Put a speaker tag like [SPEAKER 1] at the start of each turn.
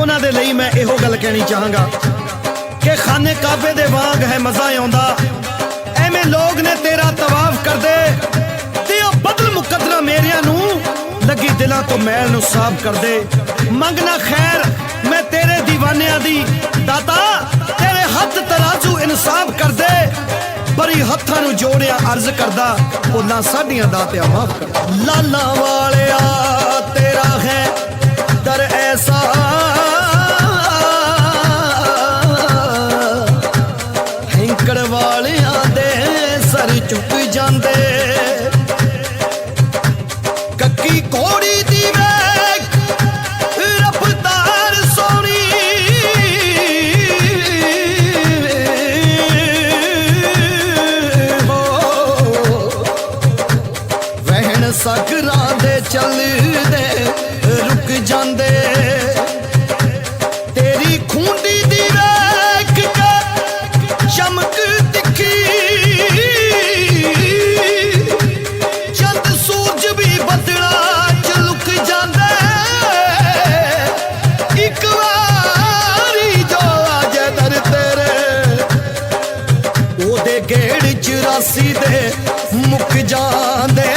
[SPEAKER 1] ਉਹਨਾਂ ਦੇ ਲਈ ਮੈਂ ਇਹੋ ਗੱਲ ਕਹਿਣੀ ਚਾਹਾਂਗਾ ਕਿ ਖਾਨੇ ਕਾਬੇ ਦੇ ਵਾਂਗ ਹੈ ਮਜ਼ਾ ਆਉਂਦਾ। ਐਵੇਂ ਲੋਕ ਨੇ ਤੇਰਾ ਤਵਾਫ ਕਰਦੇ ਤੇ ਉਹ ਬਦਲ ਮੁਕੱਦਰਾ ਮੇਰਿਆਂ ਨੂੰ, ਲੱਗੀ ਦਿਲਾਂ ਤੋਂ ਮੈਲ ਨੂੰ ਸਾਫ਼ ਕਰਦੇ। ਮੰਗਣਾ ਖੈਰ, ਮੈਂ ਤੇਰੇ دیਵਾਨਿਆਂ ਦੀ ਦਾਤਾ, ਤੇਰੇ ਹੱਥ ਤਰਾਜ਼ੂ ਇਨਸਾਫ ਕਰਦੇ। ਬਰੀ ਹੱਥਾਂ ਨੂੰ ਜੋੜਿਆ ਅਰਜ਼ ਕਰਦਾ ਉਹਨਾਂ ਸਾਡੀਆਂ ਦਾਤਿਆਂ ਮਾਫ ਕਰ ਲਾਲਾ ਵਾਲਿਆ, ਤੇਰਾ ਹੈ ਦਰ ਐਸਾ ਹਿੰਕੜ ਵਾਲਿਆਂ ਦੇ ਸਰ ਝੁਕ ਜਾਂਦੇ। ਕੱਕੀ ਕੋੜੀ ਦੀ ਵੇਖ ਰਫਤਾਰ ਸੋਣੀ ਹੋ। ਵਹਿਣ ਸਕਰਾਂ ਦੇ ਚੱਲਦੇ ਰੁਕ ਜਾਂਦੇ। ਤੇਰੀ ਖੁੰਡੀ ਦੀ ਵੇਖ ਕੇ ਚਮਕ ਦਿਖੀ ਚੰਦ ਸੂਰਜ ਵੀ ਬਦਲਾ ਚ ਲੁਕ ਜਾਂਦਾ। ਇੱਕ ਵਾਰੀ ਜੋ ਆਜੇ ਦਰ ਤੇਰੇ, ਉਹਦੇ ਗੇੜ 84 ਦੇ ਮੁੱਕ ਜਾਂਦੇ।